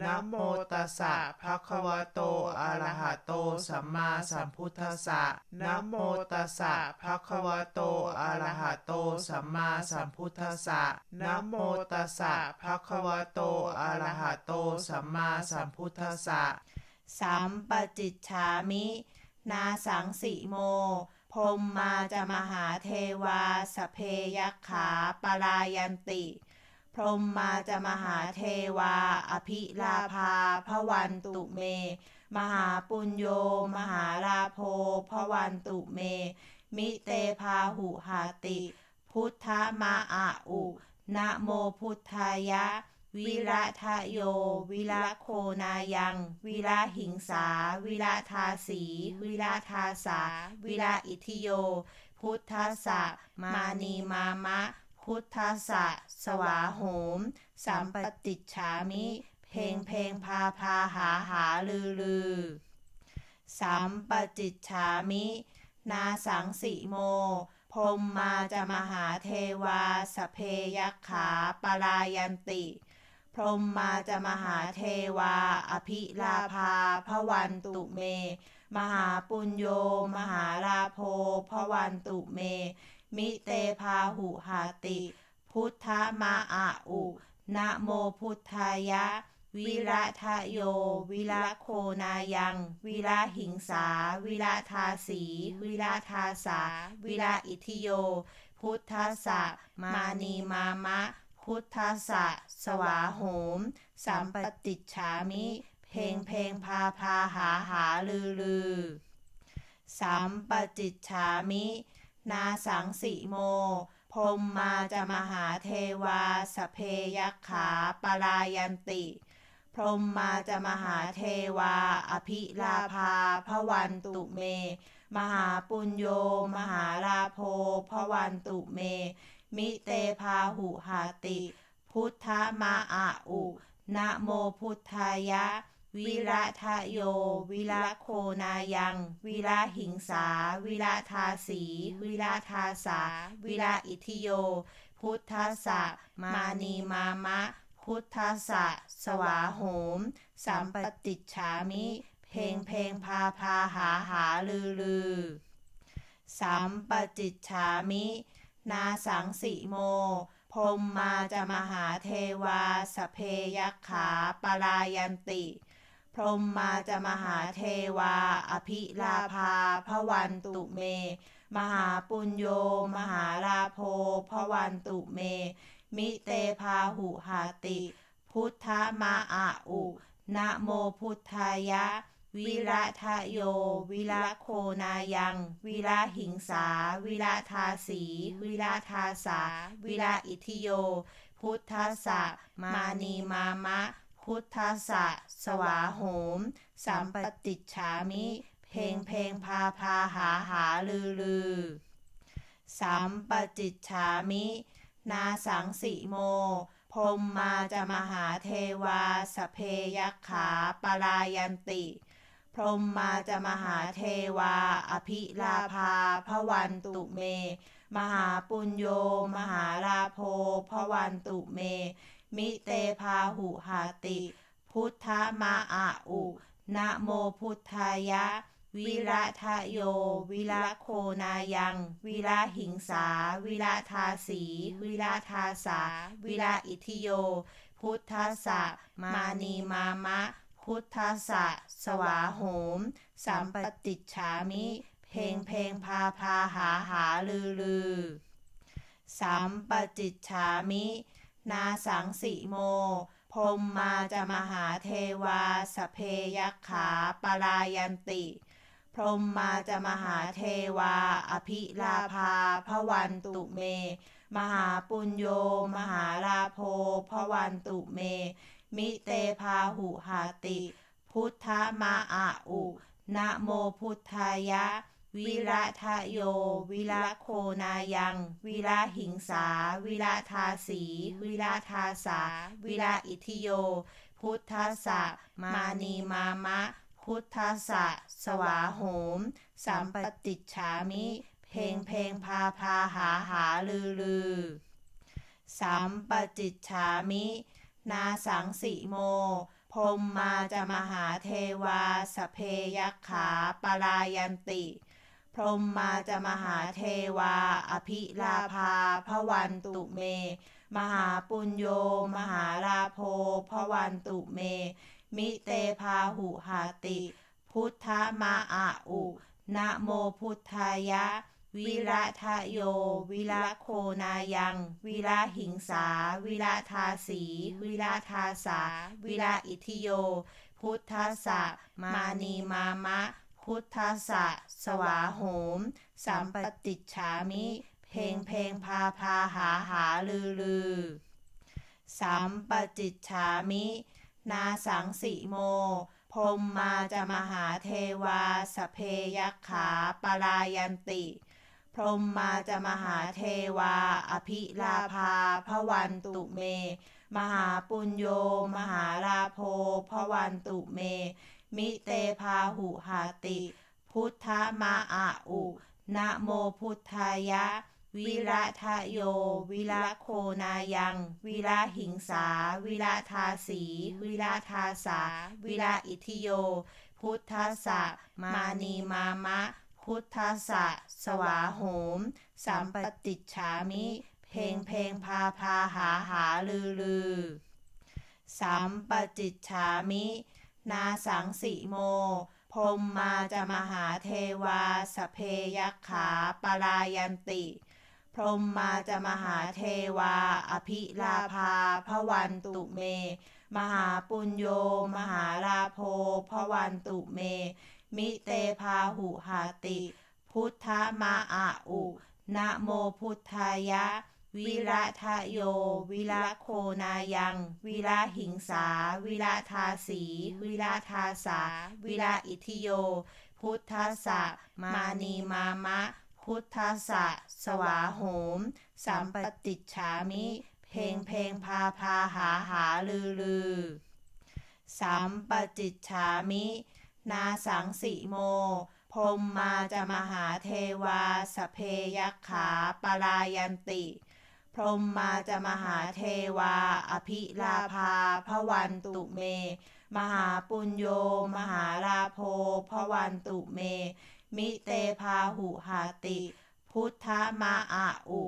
นะโมตัสสะภะคะวะโต อะระหะโต สัมมาสัมพุทธัสสะนะโมตัสสะภะคะวะโต อะระหะโต สัมมาสัมพุทธัสสะนะโมตัสสะภะคะวะโต อะระหะโต สัมมาสัมพุทธัสสะสัมปจิจฉามิ นาสังสิโม พรมมาจะมหาเทวาสเพยัคขาปลายันติ รหมมาจะมหาเทวา อภิลาภาพวันตุเม มหาปุญโย มหาราโพพวันตุเม มิเตพาหุหาติ พุทธมาอะอุนะโมพุทธายะ วิระทะโย วิระโคนายัง วิระหิงสา วิระทาสี วิระทาสา วิระอิทิโย พุทธสะมานีมามะ พุทธสะสวาโหม สัมปติฉามิ เพลงเพลงพาพาหาหาลือลือ สัมปจิฉามิ นาสังสิโม พรหมมาจะมหาเทวาสเพยัคขาปลายันติ พรหมมาจะมหาเทวา อภิลาภาพวันตุเม มหาปุญโย มหาราโพพวันตุเม มิเตพาหุหาติ พุทธมาอะอุนะโมพุทธายะ วิระทะโย วิระโคนายัง วิระหิงสา วิระทาสี วิระทาสา วิระอิทิโย พุทธสะมานีมามะ พุทธสะสวาโหม สัมปติจฉามิ เพลงเพลงพาพาหาหาลือลือ สัมปจิจฉามิ นาสังสิโม พรหมมาจะมหาเทวาสเพยัคขาปลายันติ พรหมมาจะมหาเทวา อภิลาภาพวันตุเม มหาปุญโย มหาราโพพวันตุเม มิเตพาหุหาติ พุทธมาอะอุนะโมพุทธายะ วิระทะโย วิระโคนายัง วิระหิงสา วิระทาสี วิระทาสา วิระอิทิโย พุทธสะมานีมามะ พุทธสะสวาโหม สัมปติฉามิ เพลงเพลงพาพาหาหาลือลือ สัมปจิฉามิ นาสังสิโมพรมมาจะมหาเทวาสเพยัคขาปลายันติ รหมมาจะมหาเทวา อภิลาภาพวันตุเม มหาปุญโย มหาราโพพวันตุเม มิเตพาหุหาติ พุทธมาอะอุนะโมพุทธายะ วิระทะโย วิระโคนายัง วิระหิงสา วิระทาสี วิระทาสา วิระอิทิโย พุทธสะมานีมามะ พุทธสะสวาโหม สัมปติฉามิ เพลงเพลงพาพาหาหาลือลือ สัมปจิฉามิ นาสังสิโม พรหมมาจะมหาเทวาสเพยัคขาปลายันติ พรหมมาจะมหาเทวา อภิลาภาพวันตุเม มหาปุญโย มหาราโพพวันตุเม มิเตพาหุหาติ พุทธมาอะอุนะโมพุทธายะ วิระทะโย วิระโคนายัง วิระหิงสา วิระทาสี วิระทาสา วิระอิทิโย พุทธสะมานีมามะ พุทธสะสวาโหม สัมปติฉามิ เพลงเพลงพาพาหาหาลือลือ สัมปจิฉามิ นาสังสิโม พรหมมาจะมหาเทวาสเพยัคขาปลายันติ พรหมมาจะมหาเทวา อภิลาภาพวันตุเม มหาปุญโย มหาราโพพวันตุเม มิเตพาหุหาติ พุทธมาอะอุนะโมพุทธายะ วิระทะโย วิระโคนายัง วิระหิงสา วิระทาสี วิระทาสา วิระอิทิโย พุทธสะมานีมามะ พุทธสะสวาโหม สัมปติฉามิ เพลงเพลงพาพาหาหาลือลือ สัมปจิฉามิ นาสังสิโมพรหมาจะมหาเทวาสเพยัคขาปลายันติ รหมาจะมหาเทวา อภิลาภาพวันตุเม มหาปุญโย มหาราโพพวันตุเม มิเตพาหุหาติ พุทธมาอะอุนะโมพุทธายะ วิระทะโย วิระโคนายัง วิระหิงสา วิระทาสี วิระทาสา วิระอิทิโย พุทธสะมานีมามะ พุทธสะสวาโหม สัมปติฉามิ เพลงเพลงพาพาหาหาลือลือ สัมปจิฉามิ นาสังสิโม พรหมาจะมหาเทวาสเพยัคขาปลายันติ พรหมาจะมหาเทวา อภิลาภาพวันตุเม มหาปุญโย มหาราโพพวันตุเม มิเตพาหุหาติ พุทธมาอะอุนะโมพุทธายะ วิระทะโย วิระโคนายัง วิระหิงสา วิระทาสี วิระทาสา วิระอิทิโย พุทธสะมานีมามะ พุทธสะสวาโหม สัมปติจฉามิ เพลงเพลงพาพาหาหาลือลือ สัมปจิจฉามิ นาสังสิโม พรหมาจะมหาเทวาสเพยัคขาปลายันติ พรหมาจะมหาเทวา อภิลาภาพวันตุเม มหาปุญโย มหาราโพพวันตุเม มิเตพาหุหาติ พุทธมาอะอุนะโมพุทธายะ วิระทะโย วิระโคนายัง วิระหิงสา วิระทาสี วิระทาสา วิระอิทิโย พุทธสะมานีมามะ พุทธสะสวาโหม สัมปติฉามิ เพลงเพลงพาพาหาหาลือลือ สัมปจิฉามิ นาสังสิโมพรหมาจะมหาเทวาสเพยัคขาปลายันติ รหมาจะมหาเทวา อภิลาภาพวันตุเม มหาปุญโย มหาราโพพวันตุเม มิเตพาหุหาติ พุทธมาอะอุ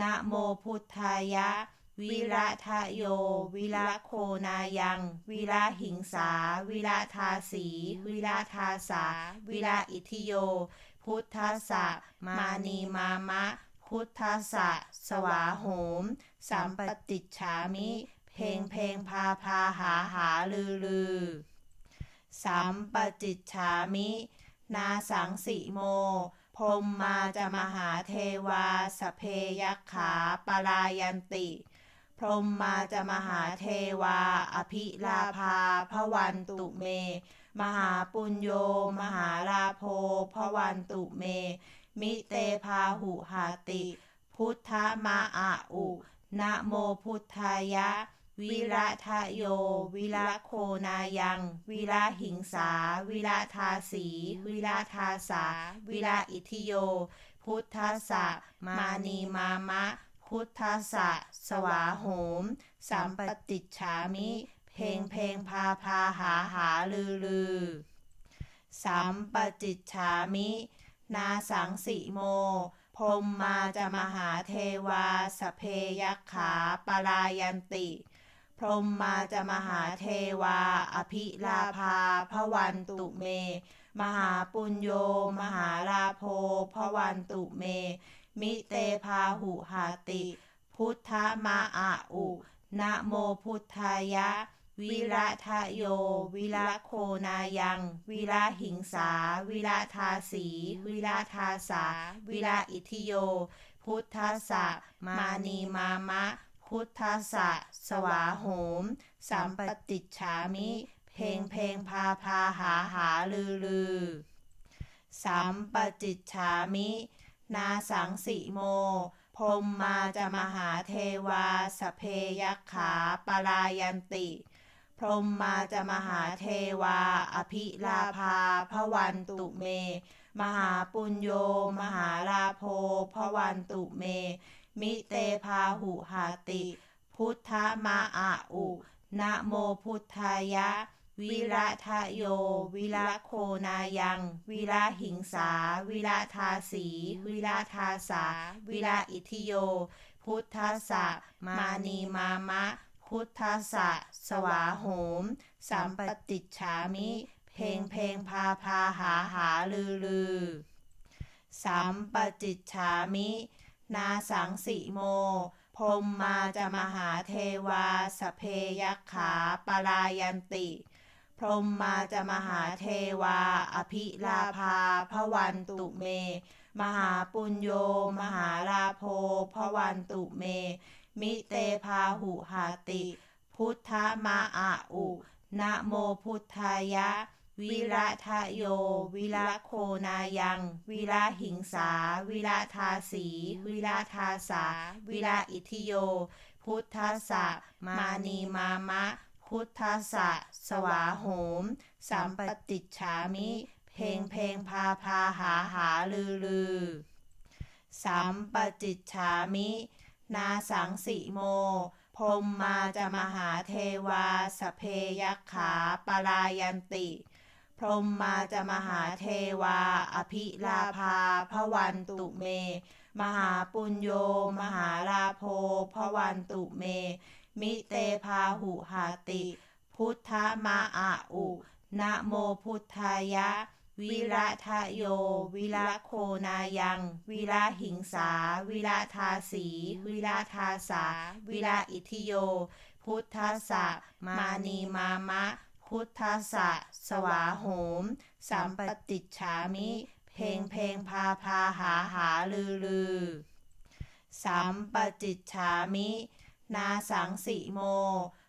นะโมพุทธายะ วิระทะโย วิระโคนายัง วิระหิงสา วิระทาสี วิระทาสา วิระอิทิโย พุทธสะมานีมามะ พุทธสะสวาโหม สัมปติฉามิ เพลงเพลงพาพาหาหาลือลือ สัมปจิฉามิ นาสังสิโม พรหมาจะมหาเทวาสเพยัคขาปลายันติ พรหมาจะมหาเทวา อภิลาภาพวันตุเม มหาปุญโย มหาราโพพวันตุเม มิเตพาหุหาติ พุทธมาอะอุนะโมพุทธายะ วิระทะโย วิระโคนายัง วิระหิงสา วิระทาสี วิระทาสา วิระอิทิโย พุทธสะมานีมามะ พุทธสะสวาโหม สัมปติจฉามิ เพลงเพลงพาพาหาหาลือลือ สัมปจิจฉามิ นาสังสิโมพรหมาจะมหาเทวาสเพยัคขาปลายันติ พรหมาจะมหาเทวา อภิลาภาพวันตุเม มหาปุญโย มหาราโพพวันตุเม มิเตพาหุหาติ พุทธมาอะอุนะโมพุทธายะ วิระทะโย วิระโคนายัง วิระหิงสา วิระทาสี วิระทาสา วิระอิทิโย พุทธสะมานีมามะ พุทธสะสวาโหม สัมปติฉามิ เพลงเพลงพาพาหาหาลือลือ สัมปจิฉามิ นาสังสิโมพรหมาจะมหาเทวาสเพยัคขาปลายันติ พรหมาจะมหาเทวา อภิลาภาพวันตุเม มหาปุญโย มหาราโพพวันตุเม มิเตพาหุหาติ พุทธมาอะอุนะโมพุทธายะ วิระทะโย วิระโคนายัง วิระหิงสา วิระทาสี วิระทาสา วิระอิทิโย พุทธสสะมานีมามะ พุทธัสสะสวาโหม สัมปติฉามิ เพลงเพลงพาพาหาหาลือลือ สัมปจิฉามิ นาสังสิโม พรหมมาจะมหาเทวาสเพยักขาปลายันติ พรหมมาจะมหาเทวา อภิลาภาพวันตุเม มหาปุญโย มหาลาโพพวันตุเม มิเตพาหุหาติ พุทธมาอะอุนะโมพุทธายะ วิระทะโย วิระโคนายัง วิระหิงสา วิระทาสี วิระทาสา วิระอิทิโย พุทธสะมานีมามะ พุทธสะสวาโหม สัมปติจฉามิ เพลงเพลงพาพาหาหาลือลือ สัมปจิจฉามิ นาสังสิโม พรหมมาจะมหาเทวาสเพยักขาปลายันติ พรหมมาจะมหาเทวา อภิลาภาพวันตุเม มหาปุญโย มหาลาโพพวันตุเม มิเตพาหุหาติ พุทธมาอะอุนะโมพุทธายะ วิระทะโย วิระโคนายัง วิระหิงสา วิระทาสี วิระทาสา วิระอิทิโย พุทธสะมานีมามะ พุทธสะสวาโหม สัมปติฉามิ เพลงเพลงพาพาหาหาลือลือ สัมปจิฉามิ นาสังสิโม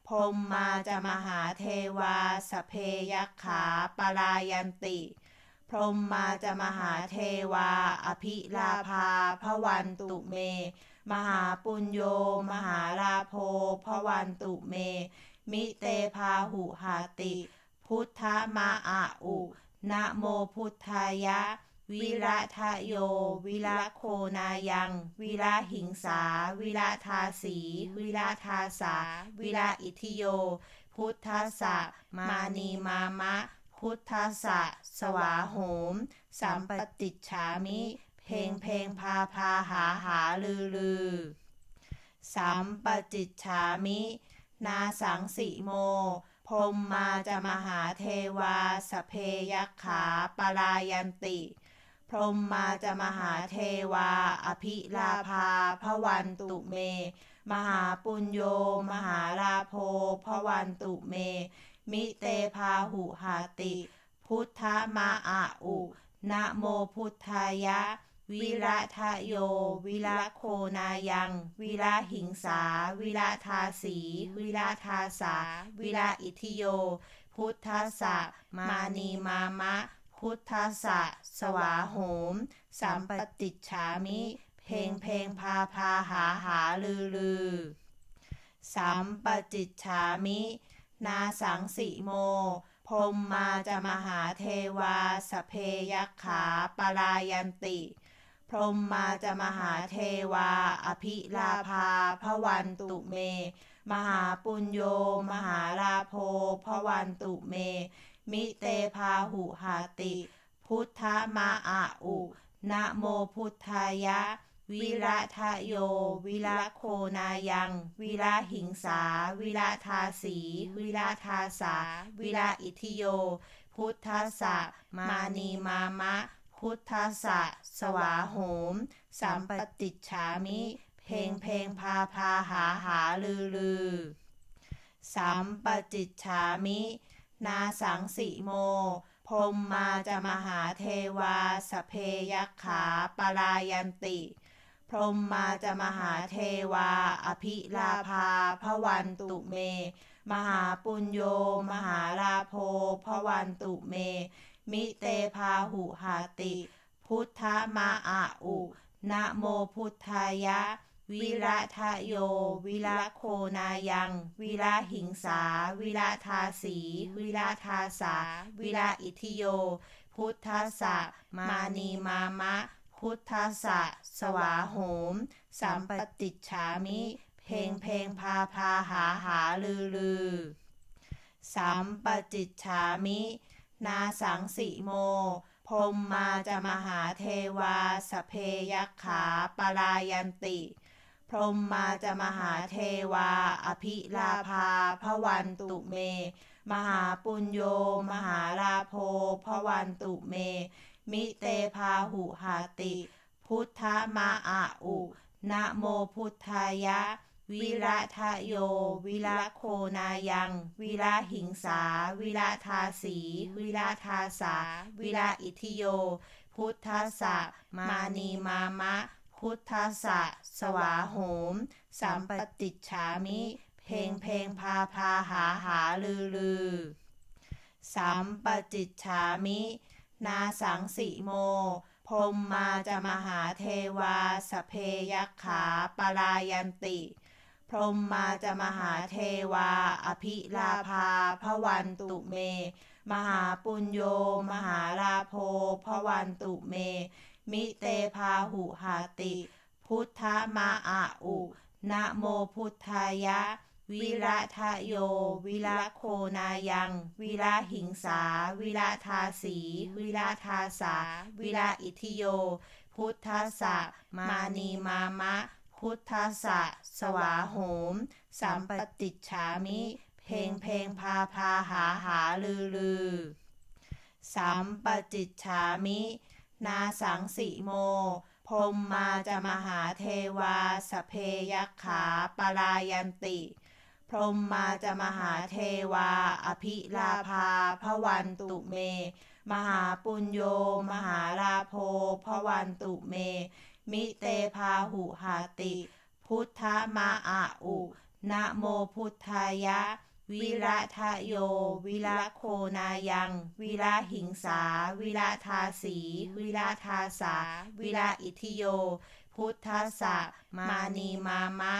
พรมมาจะมหาเทวาสเพยักขาปลายันติ รหมมาจะมหาเทวา อภิลาภาพวันตุเม มหาปุญโย มหาลาโพพวันตุเม มิเตพาหุหาติ พุทธมาอะอุนะโมพุทธายะ วิระทะโย วิระโคนายัง วิระหิงสา วิระทาสี วิระทาสา วิระอิทิโย พุทธสะมานีมามะ พุทธสะสวาโหม สัมปติจฉามิ เพลงเพลงพาพาหาหาลือลือ สัมปจิจฉามิ นาสังสิโม พรหมมาจะมหาเทวาสเพยักขาปลายันติ พรหมมาจะมหาเทวา อภิลาภาพวันตุเม มหาปุญโย มหาลาโพพวันตุเม มิเตพาหุหาติ พุทธมาอะอุนะโมพุทธายะ วิระทะโย วิระโคนายัง วิระหิงสา วิระทาสี วิระทาสา วิระอิทิโย พุทธสะมานีมามะ พุทธสะสวาโหม สัมปติฉามิ เพลงเพลงพาพาหาหาลือลือ สัมปจิฉามิ นาสังสิโม พรหมมาจะมหาเทวาสเพยักขาปลายันติ พรหมมาจะมหาเทวา อภิลาภาพวันตุเม มหาปุญโย มหาลาโพพวันตุเม มิเตพาหุหาติ พุทธมาอะอุนะโมพุทธายะ วิระทะโย วิระโคนายัง วิระหิงสา วิระทาสี วิระทาสา วิระอิทิโย พุทธสะมานีมามะ พุทธสะสวาโหม สัมปติฉามิ เพลงเพลงพาพาหาหาลือลือ สัมปจิฉามิ นาสังสิโมพรมมาจะมหาเทวาสเพยักขาปลายันติ พรมมาจะมหาเทวา อภิลาภาพวันตุเม มหาปุญโย มหาลาโพพวันตุเม มิเตพาหุหาติ พุทธมาอะอุนะโมพุทธายะ วิระทะโย วิระโคนายัง วิระหิงสา วิระทาสี วิระทาสา วิระอิทิโย พุทธสะมานีมามะ พุทธัสสะสวาโหม สัมปติฉามิ เพลงเพลงพาพาหาหาลือลือ สัมปจิฉามิ นาสังสิโม พรหมมาจะมหาเทวาสเพยักขาปลายันติ พรหมมาจะมหาเทวา อภิลาภาพวันตุเม มหาปุญโย มหาลาโพพวันตุเม มิเตพาหุหาติ พุทธมาอะอุนะโมพุทธายะ วิระทะโย วิระโคนายัง วิระหิงสา วิระทาสี วิระทาสา วิระอิทิโย พุทธสะมานีมามะ พุทธสะสวาโหม สัมปติฉามิ เพลงเพลงพาพาหาหาลือลือ สัมปจิฉามิ นาสังสิโม พรหมมาจะมหาเทวาสเพยักขาปลายันติ พรหมมาจะมหาเทวา อภิลาภาพวันตุเม มหาปุญโย มหาลาโพพวันตุเม มิเตพาหุหาติ พุทธมาอะอุนะโมพุทธายะ วิระทะโย วิระโคนายัง วิระหิงสา วิระทาสี วิระทาสา วิระอิทิโย พุทธสะมานีมามะ พุทธสะสวาโหม สัมปติฉามิ เพลงเพลงพาพาหาหาลือลือ สัมปจิฉามิ นาสังสิโมพรมมาจะมหาเทวาสเพยักขาปลายันติ รหมมาจะมหาเทวา อภิลาภาพวันตุเม มหาปุญโย มหาลาโพพวันตุเม มิเตพาหุหาติ พุทธมาอะอุนะโมพุทธายะ วิระทะโย วิระโคนายัง วิระหิงสา วิระทาสี วิระทาสา วิระอิทิโย พุทธสะมานีมามะ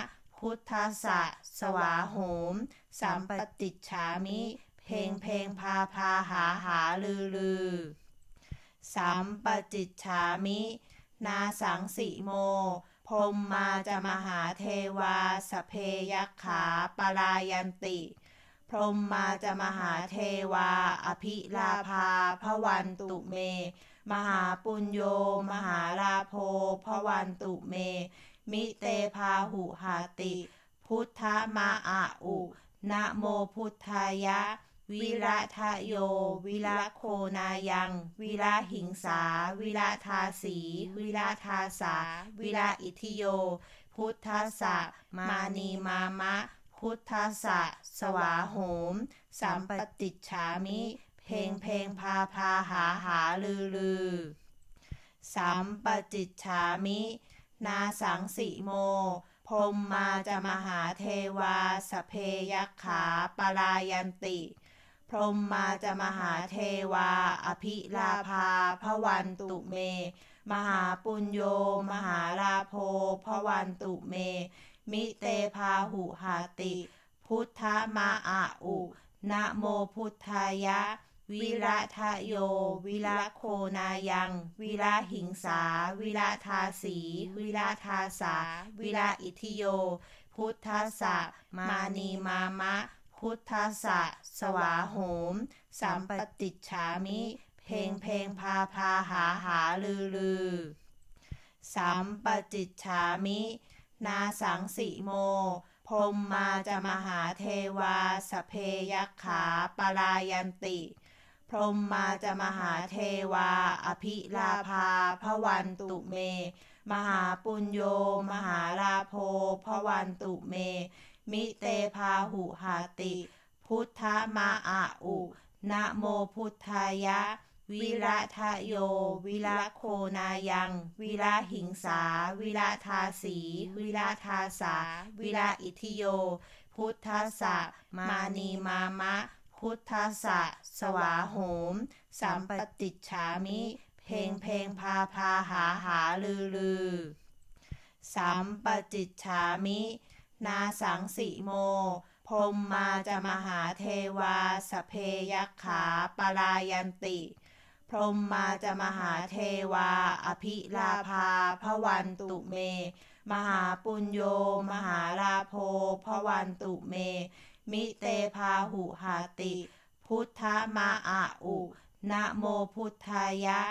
พุทธสะสวาโหม สัมปติฉามิ เพลงเพลงพาพาหาหาลือลือ สัมปจิฉามิ นาสังสิโม พรหมมาจะมหาเทวาสเพยักขาปลายันติ พรหมมาจะมหาเทวา อภิลาภาพวันตุเม มหาปุญโย มหาลาโพพวันตุเม มิเตพาหุหาติ พุทธมาอะอุนะโมพุทธายะ วิระทะโย วิระโคนายัง วิระหิงสา วิระทาสี วิระทาสา วิระอิทิโย พุทธสะมานีมามะ พุทธสะสวาโหม สัมปติจฉามิ เพลงเพลงพาพาหาหาลือลือ สัมปจิตฉามิ นาสังสิโมพรหมมาจะมหาเทวาสเพยักขาปลายันติ พรหมมาจะมหาเทวา อภิลาภาพวันตุเม มหาปุญโย มหาลาโพพวันตุเม มิเตพาหุหาติ พุทธมาอะอุนะโมพุทธายะ วิระทะโย วิระโคนายัง วิระหิงสา วิระทาสี วิระทาสา วิระอิทิโย พุทธสะมานีมามะ พุทธสะสวาโหม สัมปติฉามิ เพลงเพลงพาพาหาหาลือลือ สัมปจิฉามิ นาสังสิโมพรมมาจะมหาเทวาสเพยักขาปลายันติ รหมมาจะมหาเทวา อภิลาภาพวันตุเม มหาปุญโย มหาลาโพพวันตุเม มิเตพาหุหาติ พุทธมาอะอุนะโมพุทธายะ วิระทะโย วิระโคนายัง วิระหิงสา วิระทาสี วิระทาสา วิระอิทิโย พุทธสะมานีมามะ พุทธสะสวาโหม สัมปติฉามิ เพลงเพลงพาพาหาหาลือลือ สัมปจิฉามิ นาสังสิโม พรหมมาจะมหาเทวาสเพยักขาปลายันติ พรหมมาจะมหาเทวา อภิลาภาพวันตุเม มหาปุญโย มหาลาโพพวันตุเม มิเตพาหุหาติ พุทธมาอะอุนะโมพุทธายะ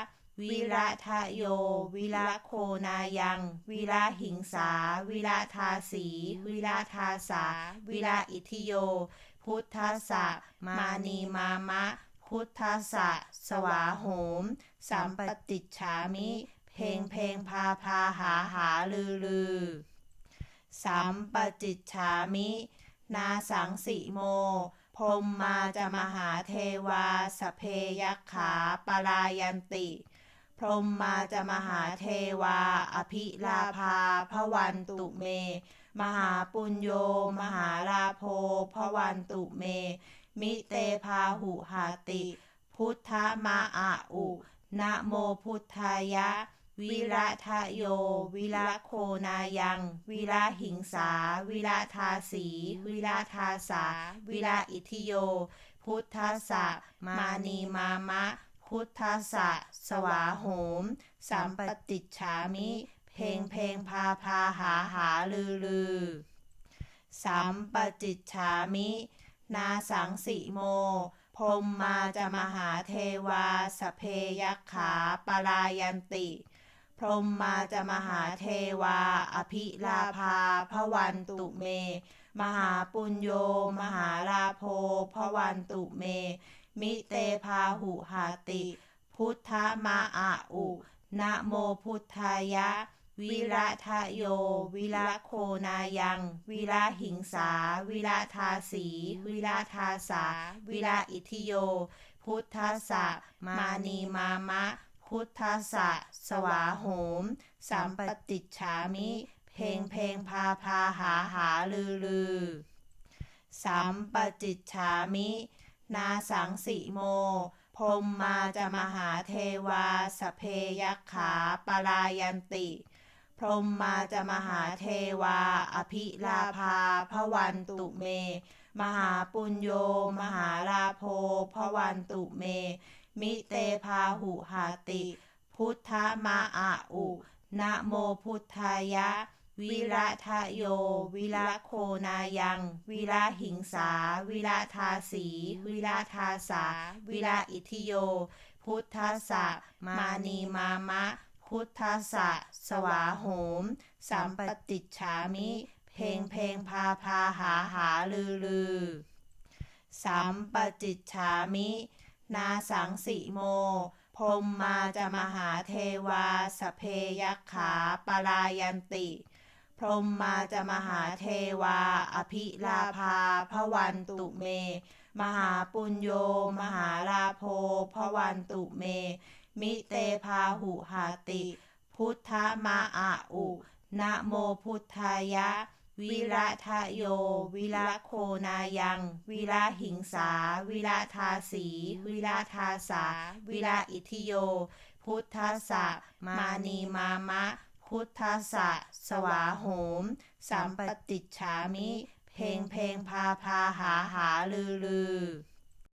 วิระทะโย วิระโคนายัง วิระหิงสา วิระทาสี วิระทาสา วิระอิทิโย พุทธสะมานีมามะ พุทธสะสวาโหม สัมปติจฉามิ เพลงเพลงพาพาหาหาลือลือ สัมปจิจฉามิ นาสังสิโม พรหมมาจะมหาเทวาสเพยักขาปลายันติ พรหมมาจะมหาเทวา อภิลาภาพวันตุเม มหาปุญโย มหาลาโพพวันตุเม มิเตพาหุหาติ พุทธมาอะอุนะโมพุทธายะ วิระทะโย วิระโคนายัง วิระหิงสา วิระทาสี วิระทาสา วิระอิทิโย พุทธสะมานีมามะ พุทธสะสวาโหม สัมปติฉามิ เพลงเพลงพาพาหาหาลือลือ สัมปจิฉามิ นาสังสิโมพรมมาจะมหาเทวาสเพยักขาปลายันติ รหมมาจะมหาเทวา อภิลาภาพวันตุเม มหาปุญโย มหาลาโพพวันตุเม มิเตพาหุหาติ พุทธมาอะอุนะโมพุทธายะ วิระทะโย วิระโคนายัง วิระหิงสา วิระทาสี วิระทาสา วิระอิทิโย พุทธสะมานีมามะ พุทธสะสวาโหม สัมปติฉามิ เพลงเพลงพาพาหาหาลือลือ สัมปจิฉามิ นาสังสิโม พรหมมาจะมหาเทวาสเพยักขาปลายันติ พรหมมาจะมหาเทวา อภิลาภาพวันตุเม มหาปุญโย มหาลาโพพวันตุเม มิเตพาหุหาติ พุทธมาอะอุนะโมพุทธายะ วิระทะโย วิระโคนายัง วิระหิงสา วิระทาสี วิระทาสา วิระอิทิโย พุทธสะมานีมามะ พุทธสะสวาโหม สัมปติจฉามิ เพลงเพลงพาพาหาหาลือลือ สัมปจิจฉามิ นาสังสิโมพรหมมาจะมหาเทวาสเพยักขาปลายันติ พรหมมาจะมหาเทวา อภิลาภาพวันตุเม มหาปุญโย มหาลาโพพวันตุเม มิเตพาหุหาติ พุทธมาอะอุนะโมพุทธายะ วิระทะโย วิระโคนายัง วิระหิงสา วิระทาสี วิระทาสา วิระอิทิโย พุทธสะมานีมามะ พุทธสะสวาโหม สัมปติฉามิ เพลงเพลงพาพาหาหาลือลือ